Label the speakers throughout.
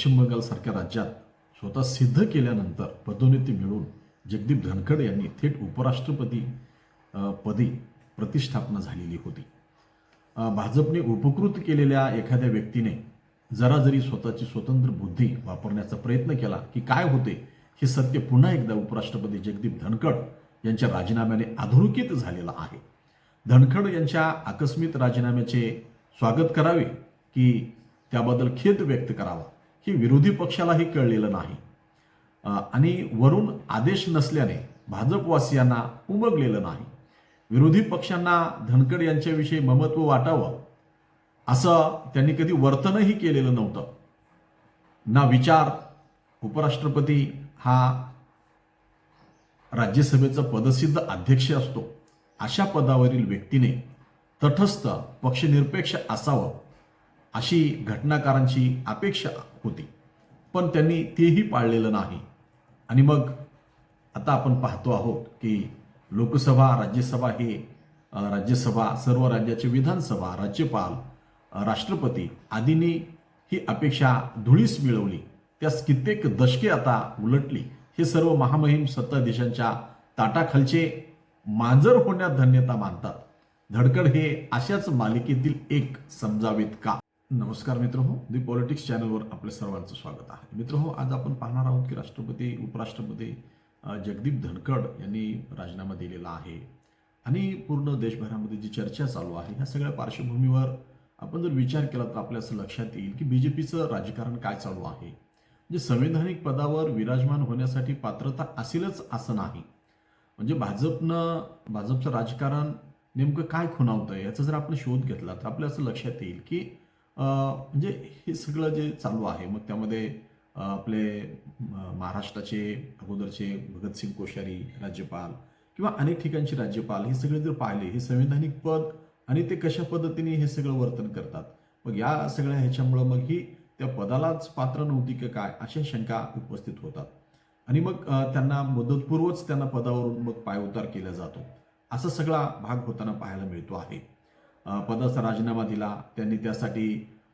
Speaker 1: पश्चिम बंगालसारख्या राज्यात स्वतः सिद्ध केल्यानंतर पदोन्नती मिळून जगदीप धनखड यांनी थेट उपराष्ट्रपती पदी प्रतिष्ठापना झालेली होती भाजपने उपकृत केलेल्या एखाद्या व्यक्तीने जरा जरी स्वतःची स्वतंत्र बुद्धी वापरण्याचा प्रयत्न केला की काय होते हे सत्य पुन्हा एकदा उपराष्ट्रपती जगदीप धनखड यांच्या राजीनाम्याने अधोरेखित झालेला आहे धनखड यांच्या आकस्मित राजीनाम्याचे स्वागत करावे की त्याबद्दल खेद व्यक्त करावा हे विरोधी पक्षालाही कळलेलं नाही आणि वरून आदेश नसल्याने भाजपवासियांना उमगलेलं नाही विरोधी पक्षांना धनखड यांच्याविषयी ममत्व वाटावं असं त्यांनी कधी वर्तनही केलेलं नव्हतं ना विचार उपराष्ट्रपती हा राज्यसभेचा पदसिद्ध अध्यक्ष असतो अशा पदावरील व्यक्तीने तटस्थ पक्षनिरपेक्ष असावं अशी घटनाकारांची अपेक्षा होती पण त्यांनी तेही पाळलेलं नाही आणि मग आता आपण पाहतो आहोत की लोकसभा राज्यसभा हे राज्यसभा सर्व राज्याचे विधानसभा राज्यपाल राष्ट्रपती आदींनी ही अपेक्षा धुळीस मिळवली त्यास कित्येक दशके आता उलटली हे सर्व महामहिम सत्ताधीशांच्या ताटाखालचे मांजर होण्यात धन्यता मानतात धडकड हे अशाच मालिकेतील एक समजावेत का नमस्कार मित्र हो दी पॉलिटिक्स चॅनलवर आपल्या सर्वांचं स्वागत आहे मित्र हो आज आपण पाहणार आहोत की राष्ट्रपती उपराष्ट्रपती जगदीप धनखड यांनी राजीनामा दिलेला आहे आणि पूर्ण देशभरामध्ये जी चर्चा चालू आहे ह्या सगळ्या पार्श्वभूमीवर आपण जर विचार केला तर आपल्या असं लक्षात येईल की बी जे पीचं राजकारण काय चालू आहे म्हणजे संवैधानिक पदावर विराजमान होण्यासाठी पात्रता असेलच असं नाही म्हणजे भाजपनं भाजपचं राजकारण नेमकं काय खुणावतं याचा जर आपण शोध घेतला तर आपल्या असं लक्षात येईल की म्हणजे हे सगळं जे चालू आहे मग त्यामध्ये आपले महाराष्ट्राचे अगोदरचे भगतसिंग कोश्यारी राज्यपाल किंवा अनेक ठिकाणचे राज्यपाल हे सगळे जर पाहिले हे संविधानिक पद आणि ते कशा पद्धतीने हे सगळं वर्तन करतात मग या सगळ्या ह्याच्यामुळं मग ही त्या पदालाच पात्र नव्हती की काय अशा शंका उपस्थित होतात आणि मग त्यांना मुदतपूर्वच त्यांना पदावरून मग पायउतार केला जातो असा सगळा भाग होताना पाहायला मिळतो आहे पदाचा राजीनामा दिला त्यांनी त्यासाठी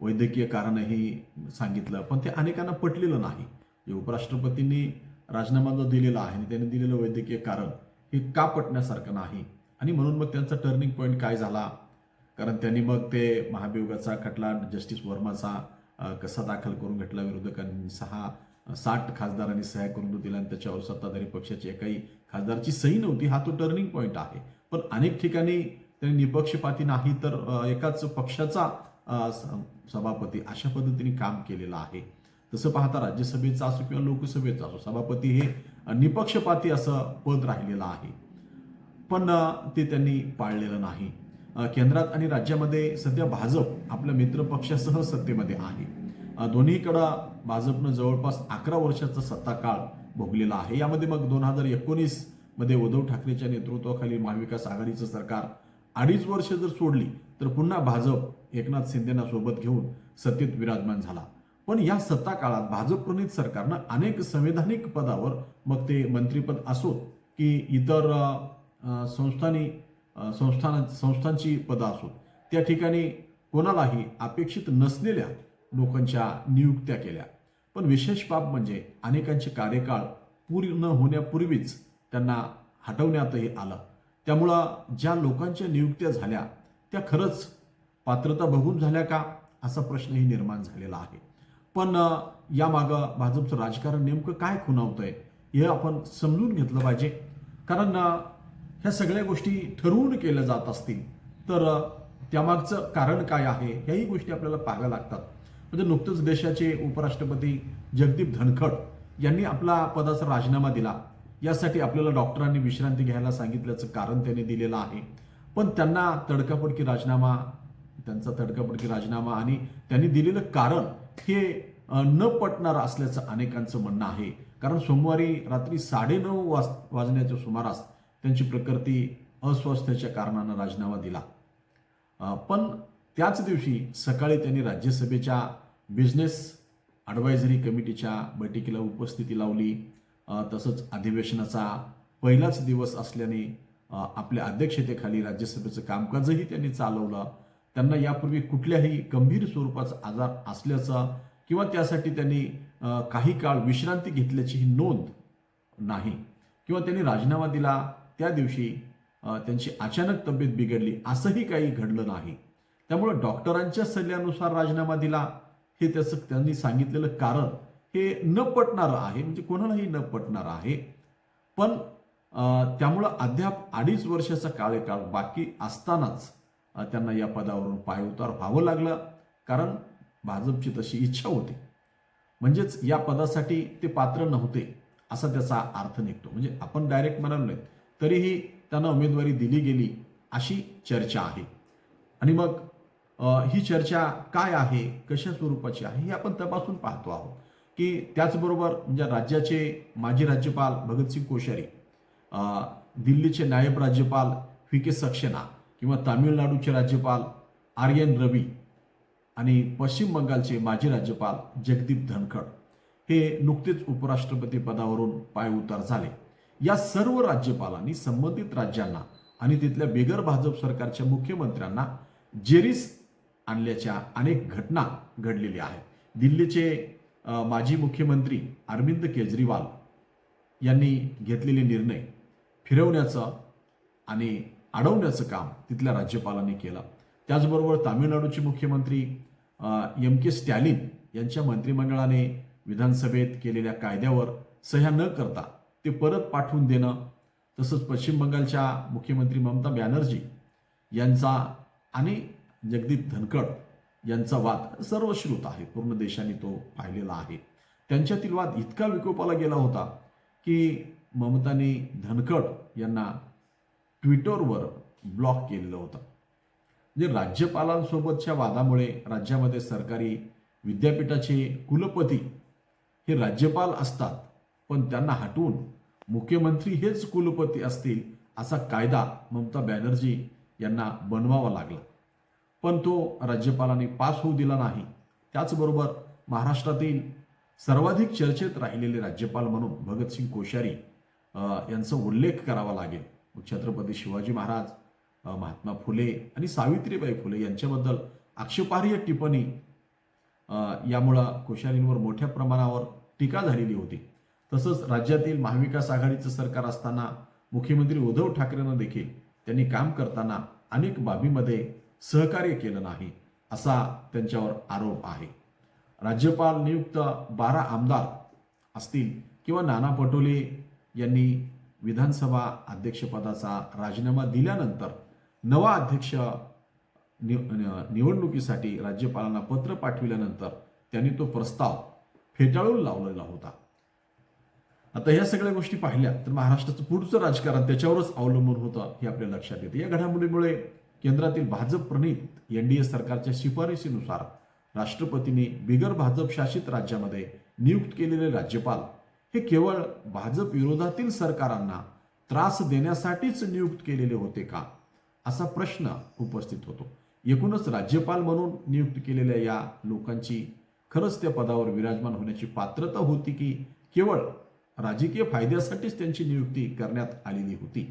Speaker 1: वैद्यकीय कारणही सांगितलं पण ते अनेकांना पटलेलं नाही उपराष्ट्रपतींनी राजीनामा जो दिलेला आहे आणि त्यांनी दिलेलं वैद्यकीय कारण हे का पटण्यासारखं नाही आणि म्हणून मग त्यांचा टर्निंग पॉईंट काय झाला कारण त्यांनी मग ते महाभियोगाचा खटला जस्टिस वर्माचा कसा दाखल करून घेतला विरोधकांनी सहा साठ खासदारांनी सह्या करून तो दिला आणि त्याच्यावर सत्ताधारी पक्षाची एकाही खासदारची सही नव्हती हा तो टर्निंग पॉईंट आहे पण अनेक ठिकाणी त्यांनी निपक्षपाती नाही तर एकाच पक्षाचा सभापती अशा पद्धतीने काम केलेलं आहे तसं पाहता राज्यसभेचा असो किंवा लोकसभेचा असो सभापती हे निपक्षपाती असं पद राहिलेलं आहे पण ते त्यांनी पाळलेलं नाही केंद्रात आणि राज्यामध्ये सध्या भाजप आपल्या मित्रपक्षासह सत्तेमध्ये आहे दोन्हीकडं भाजपनं जवळपास अकरा वर्षाचा सत्ता काळ भोगलेला आहे यामध्ये मग दोन हजार एकोणीसमध्ये उद्धव ठाकरेच्या नेतृत्वाखाली महाविकास आघाडीचं सरकार अडीच वर्ष जर सोडली तर पुन्हा भाजप एकनाथ शिंदेना सोबत घेऊन सत्तेत विराजमान झाला पण या सत्ता काळात भाजप प्रणित सरकारनं अनेक संवैधानिक पदावर मग ते मंत्रीपद असोत की इतर संस्थांनी संस्थान संस्थांची पदं असो त्या ठिकाणी कोणालाही अपेक्षित नसलेल्या लोकांच्या नियुक्त्या केल्या पण विशेष बाब म्हणजे अनेकांचे कार्यकाळ पूर्ण होण्यापूर्वीच त्यांना हटवण्यातही आलं त्यामुळं ज्या लोकांच्या नियुक्त्या झाल्या त्या खरंच पात्रता बघून झाल्या का असा प्रश्नही निर्माण झालेला आहे पण यामागं भाजपचं राजकारण नेमकं काय आहे हे आपण समजून घेतलं पाहिजे कारण ह्या सगळ्या गोष्टी ठरवून केल्या जात असतील तर त्यामागचं कारण काय आहे ह्याही गोष्टी आपल्याला पाहाव्या लागतात म्हणजे नुकतंच देशाचे उपराष्ट्रपती जगदीप धनखड यांनी आपला पदाचा राजीनामा दिला यासाठी आपल्याला डॉक्टरांनी विश्रांती घ्यायला सांगितल्याचं कारण त्यांनी दिलेलं आहे पण त्यांना तडकापडकी राजीनामा त्यांचा तडकापडकी राजीनामा आणि त्यांनी दिलेलं कारण हे न पटणार असल्याचं अनेकांचं म्हणणं आहे कारण सोमवारी रात्री साडेनऊ वाज वाजण्याच्या सुमारास त्यांची प्रकृती अस्वास्थ्याच्या कारणानं राजीनामा दिला पण त्याच दिवशी सकाळी त्यांनी राज्यसभेच्या बिझनेस ॲडवायझरी कमिटीच्या बैठकीला उपस्थिती लावली तसंच अधिवेशनाचा पहिलाच दिवस असल्याने आपल्या अध्यक्षतेखाली राज्यसभेचं कामकाजही त्यांनी चालवलं त्यांना यापूर्वी कुठल्याही गंभीर स्वरूपाचा आजार असल्याचा किंवा त्यासाठी त्यांनी काही काळ विश्रांती घेतल्याची ही नोंद नाही किंवा त्यांनी राजीनामा दिला त्या दिवशी त्यांची अचानक तब्येत बिघडली असंही काही घडलं नाही त्यामुळे डॉक्टरांच्या सल्ल्यानुसार राजीनामा दिला हे त्याचं त्यांनी सांगितलेलं कारण हे न पटणारं आहे म्हणजे कोणालाही न पटणार आहे पण त्यामुळं अद्याप अडीच वर्षाचा कार्यकाळ बाकी असतानाच त्यांना या पदावरून पायउतार व्हावं लागलं कारण भाजपची तशी इच्छा होती म्हणजेच या पदासाठी ते पात्र नव्हते असा त्याचा अर्थ निघतो म्हणजे आपण डायरेक्ट म्हणालो नाही तरीही त्यांना उमेदवारी दिली गेली अशी चर्चा आहे आणि मग ही चर्चा काय आहे कशा स्वरूपाची आहे हे आपण तपासून पाहतो आहोत की त्याचबरोबर म्हणजे राज्याचे माजी राज्यपाल भगतसिंग कोश्यारी दिल्लीचे नायब राज्यपाल व्ही के सक्सेना किंवा तामिळनाडूचे राज्यपाल आर एन रवी आणि पश्चिम बंगालचे माजी राज्यपाल जगदीप धनखड हे नुकतेच उपराष्ट्रपती पदावरून पायउतार झाले या सर्व राज्यपालांनी संबंधित राज्यांना आणि तिथल्या बेगर भाजप सरकारच्या मुख्यमंत्र्यांना जेरीस आणल्याच्या अनेक घटना घडलेल्या आहेत दिल्लीचे माजी मुख्यमंत्री अरविंद केजरीवाल यांनी घेतलेले निर्णय फिरवण्याचं आणि अडवण्याचं काम तिथल्या राज्यपालांनी केलं त्याचबरोबर तामिळनाडूचे मुख्यमंत्री एम के स्टॅलिन यांच्या मंत्रिमंडळाने विधानसभेत केलेल्या कायद्यावर सह्या न करता ते परत पाठवून देणं तसंच पश्चिम बंगालच्या मुख्यमंत्री ममता बॅनर्जी यांचा आणि जगदीप धनखड यांचा वाद सर्वश्रुत आहे पूर्ण देशाने तो पाहिलेला आहे त्यांच्यातील वाद इतका विकोपाला गेला होता की ममताने धनखड यांना ट्विटरवर ब्लॉक केलेलं होतं म्हणजे राज्यपालांसोबतच्या वादामुळे राज्यामध्ये सरकारी विद्यापीठाचे कुलपती हे राज्यपाल असतात पण त्यांना हटवून मुख्यमंत्री हेच कुलपती असतील असा कायदा ममता बॅनर्जी यांना बनवावा लागला पण तो राज्यपालांनी पास होऊ दिला नाही त्याचबरोबर महाराष्ट्रातील सर्वाधिक चर्चेत राहिलेले राज्यपाल म्हणून भगतसिंग कोश्यारी यांचा उल्लेख करावा लागेल छत्रपती शिवाजी महाराज महात्मा फुले आणि सावित्रीबाई फुले यांच्याबद्दल आक्षेपार्ह टिप्पणी यामुळं कोश्यारींवर मोठ्या प्रमाणावर टीका झालेली होती तसंच राज्यातील महाविकास आघाडीचं सरकार असताना मुख्यमंत्री उद्धव ठाकरेंना देखील त्यांनी काम करताना अनेक बाबीमध्ये सहकार्य केलं नाही असा त्यांच्यावर आरोप आहे राज्यपाल नियुक्त बारा आमदार असतील किंवा नाना पटोले यांनी विधानसभा अध्यक्षपदाचा राजीनामा दिल्यानंतर नवा अध्यक्ष निवडणुकीसाठी राज्यपालांना पत्र पाठविल्यानंतर त्यांनी तो प्रस्ताव फेटाळून लावलेला होता आता या सगळ्या गोष्टी पाहिल्या तर महाराष्ट्राचं पुढचं राजकारण त्याच्यावरच अवलंबून होतं हे आपल्या लक्षात येते या घडामोडीमुळे केंद्रातील भाजप प्रणित एनडीए सरकारच्या शिफारशीनुसार राष्ट्रपतींनी बिगर भाजप शासित राज्यामध्ये नियुक्त केलेले राज्यपाल हे केवळ भाजप विरोधातील सरकारांना त्रास देण्यासाठीच नियुक्त केलेले होते का असा प्रश्न उपस्थित होतो एकूणच राज्यपाल म्हणून नियुक्त केलेल्या या लोकांची खरंच त्या पदावर विराजमान होण्याची पात्रता होती की केवळ राजकीय फायद्यासाठीच त्यांची नियुक्ती करण्यात आलेली होती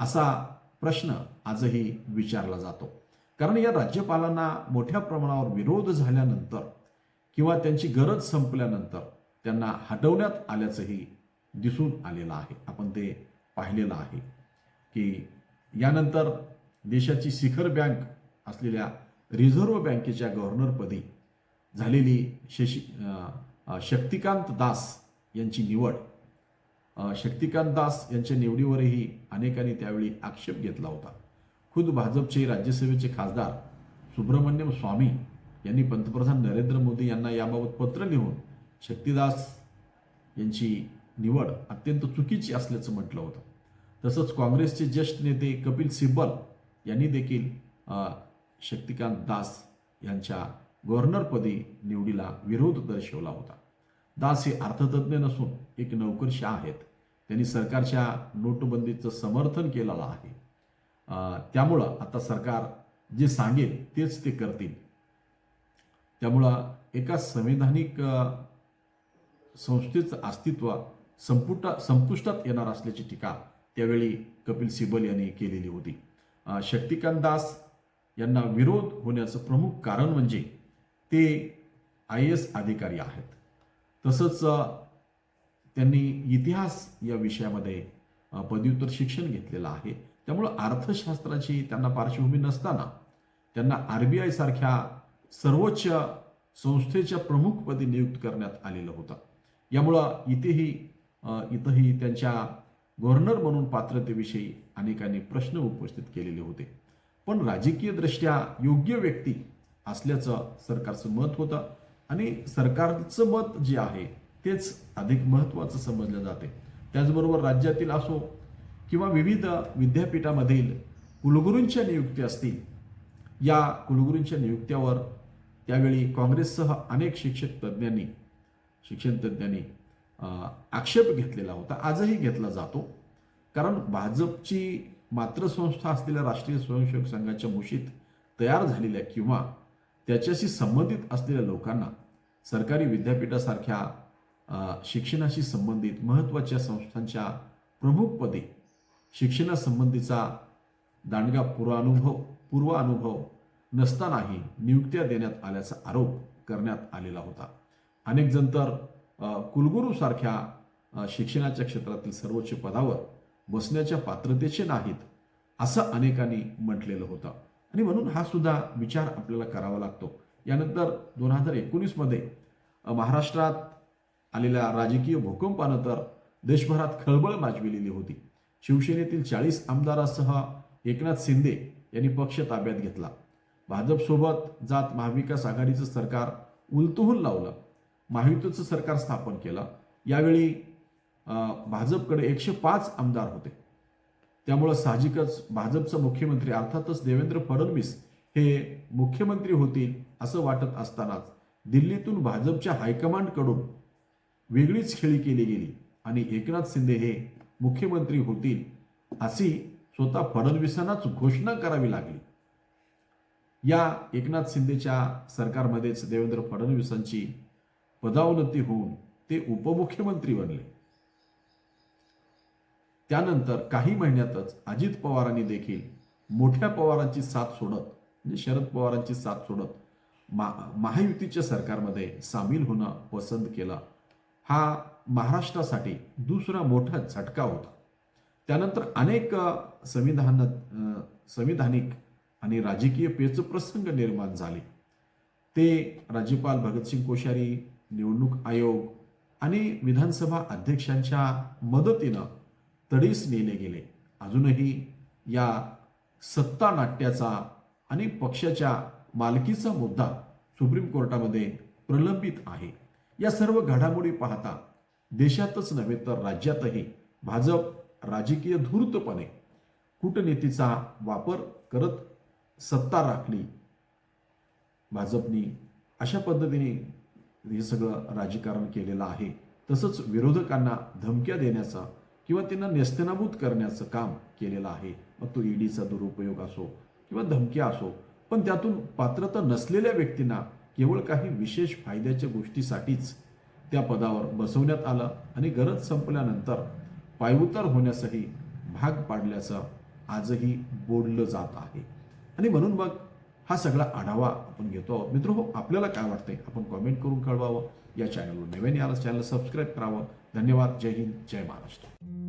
Speaker 1: असा प्रश्न आजही विचारला जातो कारण या राज्यपालांना मोठ्या प्रमाणावर विरोध झाल्यानंतर किंवा त्यांची गरज संपल्यानंतर त्यांना हटवण्यात आल्याचंही दिसून आलेलं आहे आपण ते पाहिलेलं आहे की यानंतर देशाची शिखर बँक असलेल्या रिझर्व्ह बँकेच्या गव्हर्नरपदी झालेली शशी शक्तिकांत दास यांची निवड शक्तिकांत दास यांच्या निवडीवरही अनेकांनी त्यावेळी आक्षेप घेतला होता खुद भाजपचे राज्यसभेचे खासदार सुब्रमण्यम स्वामी यांनी पंतप्रधान नरेंद्र मोदी यांना याबाबत पत्र लिहून शक्तिदास यांची निवड अत्यंत चुकीची असल्याचं म्हटलं होतं तसंच काँग्रेसचे ज्येष्ठ नेते कपिल सिब्बल यांनी देखील शक्तिकांत दास यांच्या गव्हर्नरपदी निवडीला विरोध दर्शवला होता दास हे अर्थतज्ज्ञ नसून एक नोकरशाह आहेत त्यांनी सरकारच्या नोटबंदीचं समर्थन केलेलं आहे त्यामुळं आता सरकार जे सांगेल तेच ते करतील त्यामुळं एका संवैधानिक संस्थेचं अस्तित्व संपुटा संपुष्टात येणार असल्याची टीका त्यावेळी कपिल सिब्बल यांनी केलेली होती शक्तिकांत दास यांना विरोध होण्याचं प्रमुख कारण म्हणजे ते आय एस अधिकारी आहेत तसंच त्यांनी इतिहास या विषयामध्ये पदव्युत्तर शिक्षण घेतलेलं आहे त्यामुळं अर्थशास्त्राची त्यांना पार्श्वभूमी नसताना त्यांना आर बी आय सारख्या सर्वोच्च संस्थेच्या प्रमुखपदी नियुक्त करण्यात आलेलं होतं यामुळं इथेही इथंही त्यांच्या गव्हर्नर म्हणून पात्रतेविषयी अनेकांनी प्रश्न उपस्थित केलेले होते पण राजकीयदृष्ट्या योग्य व्यक्ती असल्याचं सरकारचं मत होतं आणि सरकारचं मत जे आहे तेच अधिक महत्त्वाचं समजलं जाते त्याचबरोबर राज्यातील असो किंवा विविध विद्यापीठामधील कुलगुरूंच्या नियुक्ती असतील या कुलगुरूंच्या नियुक्त्यावर त्यावेळी काँग्रेससह अनेक शिक्षक तज्ज्ञांनी शिक्षण तज्ज्ञांनी आक्षेप घेतलेला होता आजही घेतला जातो कारण भाजपची मातृसंस्था असलेल्या राष्ट्रीय स्वयंसेवक संघाच्या मुशीत तयार झालेल्या किंवा त्याच्याशी संबंधित असलेल्या लोकांना सरकारी विद्यापीठासारख्या शिक्षणाशी संबंधित महत्त्वाच्या संस्थांच्या प्रमुख पदे शिक्षणासंबंधीचा दांडगा पूर्वानुभव पूर्वानुभव नसतानाही नियुक्त्या देण्यात आल्याचा आरोप करण्यात आलेला होता अनेक जण तर कुलगुरूसारख्या शिक्षणाच्या क्षेत्रातील सर्वोच्च पदावर बसण्याच्या पात्रतेचे नाहीत असं अनेकांनी म्हटलेलं होतं आणि म्हणून हा सुद्धा विचार आपल्याला करावा लागतो यानंतर दोन हजार एकोणीसमध्ये महाराष्ट्रात आलेल्या राजकीय तर देशभरात खळबळ माजविलेली होती शिवसेनेतील चाळीस आमदारासह एकनाथ शिंदे यांनी पक्ष ताब्यात घेतला भाजपसोबत जात महाविकास आघाडीचं सरकार उलतुहून लावलं महायुतीचं सरकार स्थापन केलं यावेळी भाजपकडे एकशे पाच आमदार होते त्यामुळं साहजिकच भाजपचं मुख्यमंत्री अर्थातच देवेंद्र फडणवीस हे मुख्यमंत्री होतील असं वाटत असतानाच दिल्लीतून भाजपच्या हायकमांडकडून वेगळीच खेळी केली गेली आणि एकनाथ शिंदे हे मुख्यमंत्री होतील अशी स्वतः फडणवीसांनाच घोषणा करावी लागली या एकनाथ शिंदेच्या सरकारमध्येच देवेंद्र फडणवीसांची पदावनती होऊन ते उपमुख्यमंत्री बनले त्यानंतर काही महिन्यातच अजित पवारांनी देखील मोठ्या पवारांची साथ सोडत म्हणजे शरद पवारांची साथ सोडत महायुतीच्या सरकारमध्ये सामील होणं पसंत केलं हा महाराष्ट्रासाठी दुसरा मोठा झटका होता त्यानंतर अनेक संविधान संविधानिक आणि राजकीय प्रसंग निर्माण झाले ते राज्यपाल भगतसिंग कोश्यारी निवडणूक आयोग आणि विधानसभा अध्यक्षांच्या मदतीनं तडीस नेले गेले अजूनही या सत्ता नाट्याचा आणि पक्षाच्या मालकीचा मुद्दा सुप्रीम कोर्टामध्ये प्रलंबित आहे या सर्व घडामोडी पाहता देशातच नव्हे तर राज्यातही भाजप राजकीय धूर्तपणे कूटनीतीचा वापर करत सत्ता राखली भाजपनी अशा पद्धतीने हे सगळं राजकारण केलेलं आहे तसंच विरोधकांना धमक्या देण्याचा किंवा त्यांना न्यस्तनाभूत करण्याचं काम केलेलं आहे मग तो ईडीचा e दुरुपयोग असो किंवा धमक्या असो पण त्यातून पात्रता नसलेल्या व्यक्तींना केवळ काही विशेष फायद्याच्या गोष्टीसाठीच त्या पदावर बसवण्यात आलं आणि गरज संपल्यानंतर पायउतार होण्यासही भाग पाडल्याचं आजही बोललं जात आहे आणि म्हणून मग हा सगळा आढावा आपण घेतो आहोत मित्र हो आपल्याला काय वाटतंय आपण कॉमेंट करून कळवावं या चॅनलवर नव्याने आलं चॅनल सबस्क्राईब करावं धन्यवाद जय हिंद जय महाराष्ट्र